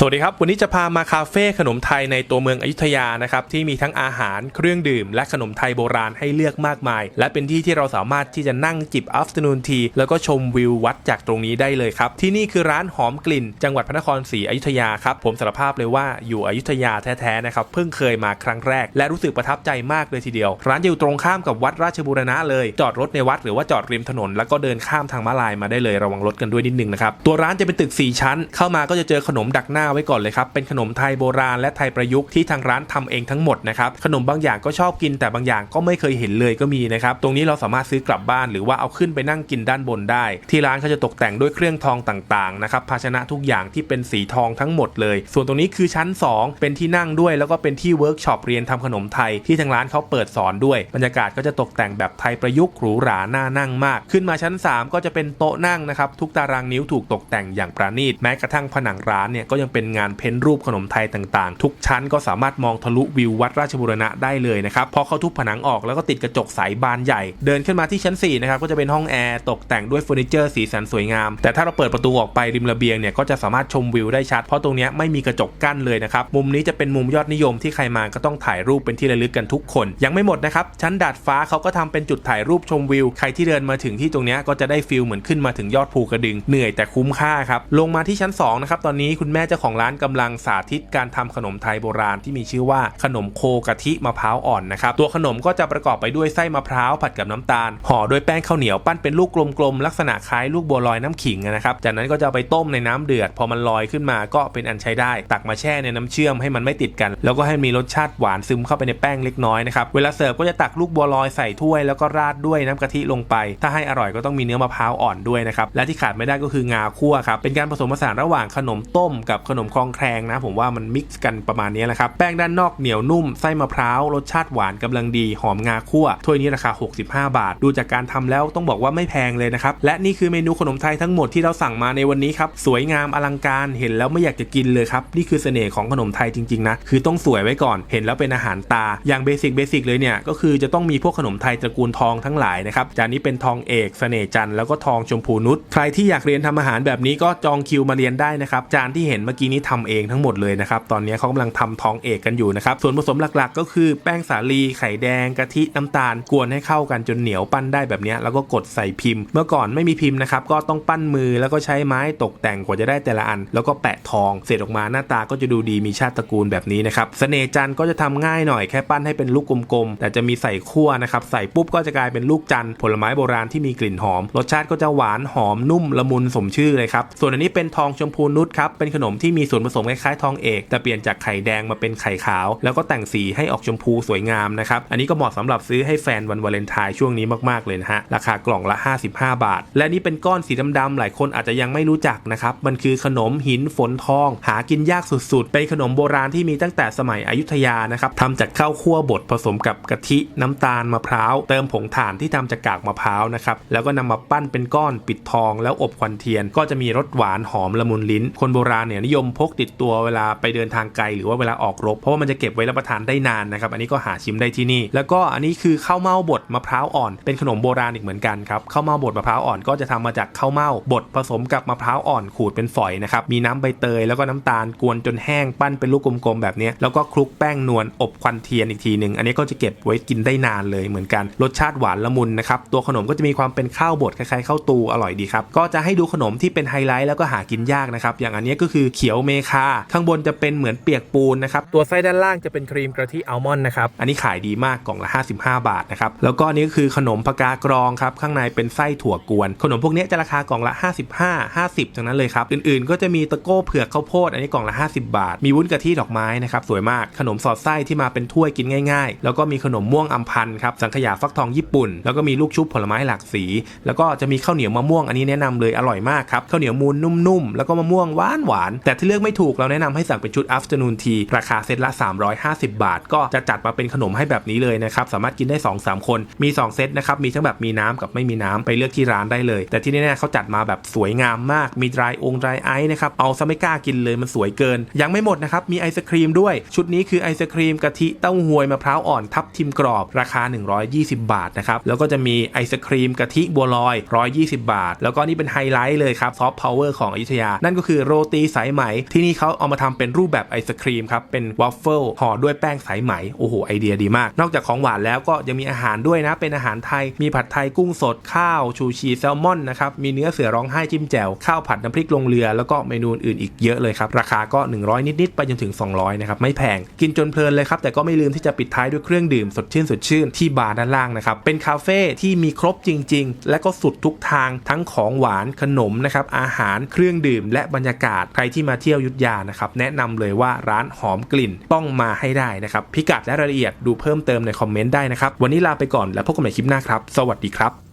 สวัสดีครับ วันนี้จะพามาคาเฟ่ขนมไทยในตัวเมืองอยุธยานะครับที่มีทั้งอาหารเครื่องดื่ม และขนมไทยโบราณให้เลือกมากมาย และเป็นที่ที่เราสามารถที่จะนั่งจิบ afternoon tea แล้วก็ชมวิววัดจากตรงนี้ได้เลยครับ ที่นี่คือร้านหอมกลิ่น จังหวัดพระนครศรีอยุธยาครับ ผมสารภาพเลยว่าอยู่อยุธยาแท้ๆนะครับเพิ่งเคยมาครั้งแรก และรู้สึกประทับใจมากเลยทีเดียว ร้านอยู่ตรงข้ามกับวัดราชบูรณะเลย จอดรถในวัดหรือว่าจอดริมถนน แล้วก็เดินข้ามทางม้าลายมาได้เลยระวังรถกันด้วยนิดนึงนะครับตัวร้านจะเป็นตึก 4 ชั้น เข้ามาก็จะเจอขนมดักหน้าไว้ก่อนเลยครับ เป็นขนมไทยโบราณและไทยประยุกต์ที่ทางร้านทำเองทั้งหมดนะครับ ขนมบางอย่างก็ชอบกินแต่บางอย่างก็ไม่เคยเห็นเลยก็มีนะครับ ตรงนี้เราสามารถซื้อกลับบ้านหรือว่าเอาขึ้นไปนั่งกินด้านบนได้ ที่ร้านเขาจะตกแต่งด้วยเครื่องทองต่างๆนะครับ ภาชนะทุกอย่างที่เป็นสีทองทั้งหมดเลย ส่วนตรงนี้คือชั้น 2 เป็นที่นั่งด้วย แล้วก็เป็นที่เวิร์กช็อปเรียนทำขนมไทยที่ทางร้านเขาเปิดสอนด้วย บรรยากาศก็จะตกแต่งแบบไทยประยุกต์หรูหราน่านั่งมาก ขึ้นมาชั้น 3 ก็จะเป็นโต๊ะนั่งนะครับทุกตารางนิ้วถูกตกแต่งอย่างประณีตแม้กระทั่งผนังร้านเนี่ยก็ยังเป็น็นงานเพ้นรูปขนมไทยต่างๆ ทุกชั้นก็สามารถมองทะลุวิววัดราชบูรณะได้เลยนะครับพอเขาทุบผนังออกแล้วก็ติดกระจกใสบานใหญ่ เดินขึ้นมาที่ชั้น4นะครับก็จะเป็นห้องแอร์ตกแต่งด้วยเฟอร์นิเจอร์สีสันสวยงาม แต่ถ้าเราเปิดประตูออกไปริมระเบียงเนี่ยก็จะสามารถชมวิวได้ชัด เพราะตรงนี้ไม่มีกระจกกั้นเลยนะครับมุมนี้จะเป็นมุมยอดนิยมที่ใครมาก็ต้องถ่ายรูปเป็นที่ระลึกกันทุกคน ยังไม่หมดนะครับชั้นดาดฟ้าเขาก็ทำเป็นจุดถ่ายรูปชมวิว ใครที่เดินมาถึงที่ตรงนี้ก็จะได้ฟิลเหมือนขึ้นมาถึงยอดภูกระดึงเหนื่อยแต่คุ้มค่าครับลงมาที่ชั้น2นะครับตอนนี้คุณแม่เจ้าของของร้านกำลังสาธิตการทำขนมไทยโบราณที่มีชื่อว่าขนมโคกะทิมะพร้าวอ่อนนะครับตัวขนมก็จะประกอบไปด้วยไส้มะพร้าวผัดกับน้ำตาลห่อด้วยแป้งข้าวเหนียวปั้นเป็นลูกกลมๆลักษณะคล้ายลูกบัวลอยน้ำขิงนะครับจากนั้นก็จะไปต้มในน้ำเดือด พอมันลอยขึ้นมาก็เป็นอันใช้ได้ ตักมาแช่ในน้ำเชื่อมให้มันไม่ติดกัน แล้วก็ให้มีรสชาติหวานซึมเข้าไปในแป้งเล็กน้อยนะครับเวลาเสิร์ฟก็จะตักลูกบัวลอยใส่ถ้วยแล้วก็ราดด้วยน้ำกะทิลงไป ถ้าให้อร่อยก็ต้องมีเนื้อมะพร้าวอ่อนด้วยนะครับและที่ขาดไม่ได้ก็คืองาคั่วครับเป็นการผสมผสานระหว่างขนมต้มกับขนนมคลองแครงนะ ผมว่ามันมิกซ์กันประมาณนี้แหละครับแป้งด้านนอกเหนียวนุ่มไส้มะพร้าวรสชาติหวานกำลังดีหอมงาคั่วถ้วยนี้ราคา 65 บาท ดูจากการทำแล้วต้องบอกว่าไม่แพงเลยนะครับและนี่คือเมนูขนมไทยทั้งหมดที่เราสั่งมาในวันนี้ครับสวยงามอลังการเห็นแล้วไม่อยากจะกินเลยครับนี่คือเสน่ห์ของขนมไทยจริงๆนะคือต้องสวยไว้ก่อนเห็นแล้วเป็นอาหารตาอย่างเบสิกเบสิกเลยเนี่ยก็คือจะต้องมีพวกขนมไทยตระกูลทองทั้งหลายนะครับจานนี้เป็นทองเอกเสน่ห์จันทร์แล้วก็ทองชมพูนุชใครที่อยากเรียนทำอาหารแบบนี้ก็จองคิวมาเรียนได้นะครับจานที่เห็นเมื่อกีนี้ทำเองทั้งหมดเลยนะครับ ตอนนี้เขากำลังทำทองเอกกันอยู่นะครับ ส่วนผสมหลักๆ ก็คือแป้งสาลีไข่แดงกะทิน้ำตาลกวนให้เข้ากันจนเหนียวปั้นได้แบบนี้แล้วก็กดใส่พิมพ์ เมื่อก่อนไม่มีพิมพ์นะครับก็ต้องปั้นมือแล้วก็ใช้ไม้ตกแต่งกว่าจะได้แต่ละอัน แล้วก็แปะทองเสร็จออกมาหน้าตาก็จะดูดีมีชาติตระกูลแบบนี้นะครับเสน่จันก็จะทำง่ายหน่อยแค่ปั้นให้เป็นลูกกลมๆแต่จะมีใส่ขั้วนะครับใส่ปุ๊บก็จะกลายเป็นลูกจันผลไม้โบราณที่มีกลิ่นหอม รสชาติก็จะหวานหอมนุ่มละมุนสมชื่อเลยครับส่วนอันนี้เป็นทองชมพูนุชครับเป็นขนมที่ที่มีส่วนผสมคล้ายๆทองเอก แต่เปลี่ยนจากไข่แดงมาเป็นไข่ขาว แล้วก็แต่งสีให้ออกชมพูสวยงามนะครับ อันนี้ก็เหมาะสำหรับซื้อให้แฟนวันวาเลนไทน์ช่วงนี้มากๆเลยนะฮะ ราคากล่องละ 55 บาท และนี่เป็นก้อนสีดำๆหลายคนอาจจะยังไม่รู้จักนะครับ มันคือขนมหินฝนทอง หากินยากสุดๆ เป็นขนมโบราณที่มีตั้งแต่สมัยอยุธยานะครับทำจากข้าวคั่วบดผสมกับกะทิน้ำตาลมะพร้าวเติมผงถ่านที่ทำจากกากมะพร้าวนะครับแล้วก็นำมาปั้นเป็นก้อนปิดทอง แล้วอบควันเทียน ก็จะมีรสหวานหอมละมุนลิ้น คนโบราณเนี่ยนิยมมพกติดตัวเวลาไปเดินทางไกลหรือว่าเวลาออกรบเพราะว่ามันจะเก็บไว้รับประทานได้นานนะครับ อันนี้ก็หาชิมได้ที่นี่ แล้วก็อันนี้คือข้าวเม่าบดมะพร้าวอ่อน เป็นขนมโบราณอีกเหมือนกันครับข้าวเม่าบดมะพร้าวอ่อนก็จะทำมาจากข้าวเม่าบดผสมกับมะพร้าวอ่อนขูดเป็นฝอยนะครับมีน้ำใบเตยแล้วก็น้ำตาลกวนจนแห้งปั้นเป็นลูกกลมๆแบบนี้แล้วก็คลุกแป้งนวลอบควันเทียนอีกทีหนึ่งอันนี้ก็จะเก็บไว้กินได้นานเลยเหมือนกัน รสชาติหวานละมุนนะครับตัวขนมก็จะมีความเป็นข้าวบดคล้ายๆข้าวตูอร่อยดีครับก็จะให้ดูขนมที่เป็นไฮไลท์แล้วก็หากินยากนะครับอย่างอันนี้ก็คือเขีียวเมคาข้างบนจะเป็นเหมือนเปียกปูนนะครับตัวไส้ด้านล่างจะเป็นครีมกะทิอัลมอนด์นะครับอันนี้ขายดีมากกล่องละ 55 บาทนะครับแล้วก็นนี้ก็คือขนมพกากรองครับข้างในเป็นไส้ถั่วกวน ขนมพวกนี้จะราคากล่องละ 55 50ทั้งนั้นเลยครับอื่นๆ ก็จะมีตะโก้เผือกข้าวโพดอันนี้กล่องละ 50 บาท มีวุ้นกะทิดอกไม้นะครับสวยมากขนมสอดไส้ที่มาเป็นถ้วยกินง่ายๆ แล้วก็มีขนมม่วงอัมพันธ์ครับสังขยาฟักทองญี่ปุ่น แล้วก็มีลูกชุบผลไม้หลากสี แล้วก็จะมีข้าวเหนียวมะม่วงอันนี้แนะนำเลยอร่อยมากครับข้าวเหนียวมูนนุ่มๆแล้วก็มะม่วงหวานหวานๆแต่ที่เลือกไม่ถูกเราแนะนำให้สั่งเป็นชุด afternoon tea ราคาเซตละ 350 บาท ก็จะจัดมาเป็นขนมให้แบบนี้เลยนะครับ สามารถกินได้ 2-3 คน มี 2 เซตนะครับ มีทั้งแบบมีน้ำกับไม่มีน้ำไปเลือกที่ร้านได้เลย แต่ที่แน่ๆเขาจัดมาแบบสวยงามมาก มี dry อง dry ice นะครับ เอาซะไม่กล้ากินเลยมันสวยเกิน ยังไม่หมดนะครับ มีไอศครีมด้วย ชุดนี้คือไอศครีมกะทิเต้าหวยมะพร้าวอ่อนทับทิมกรอบ ราคา 120 บาทนะครับ แล้วก็จะมีไอศครีมกะทิบัวลอย 120 บาท แล้วก็นี่เป็นไฮไลท์เลยครับซอฟต์พาวเวอร์ของอยุธยา นั่นก็คือโรตีสายไหมที่นี่เขาเอามาทำเป็นรูปแบบไอศครีมครับ เป็นวอฟเฟิลห่อด้วยแป้งสายไหม โอ้โห ไอเดียดีมาก นอกจากของหวานแล้วก็ยังมีอาหารด้วยนะ เป็นอาหารไทย มีผัดไทยกุ้งสดข้าว ชูชีแซลมอนนะครับ มีเนื้อเสือร้องไห้จิ้มแจ่ว ข้าวผัดน้ำพริกลงเรือ แล้วก็เมนูอื่นอีกเยอะเลยครับ ราคาก็ 100 นิดๆไปจนถึง 200นะครับไม่แพงกินจนเพลินเลยครับแต่ก็ไม่ลืมที่จะปิดท้ายด้วยเครื่องดื่มสดชื่นสดชื่นที่บาร์ด้านล่างนะครับเป็นคาเฟ่ที่มีครบจริง ๆ และก็สุดทุกทางทั้งของหวานขนมนะครับอาหารเครื่องดื่ม และบรรยากาศใครที่มาเที่ยวยุทธยานะครับแนะนำเลยว่าร้านหอมกลิ่นต้องมาให้ได้นะครับพิกัดและรายละเอียดดูเพิ่มเติมในคอมเมนต์ได้นะครับวันนี้ลาไปก่อนแล้วพบกันใหม่คลิปหน้าครับ สวัสดีครับ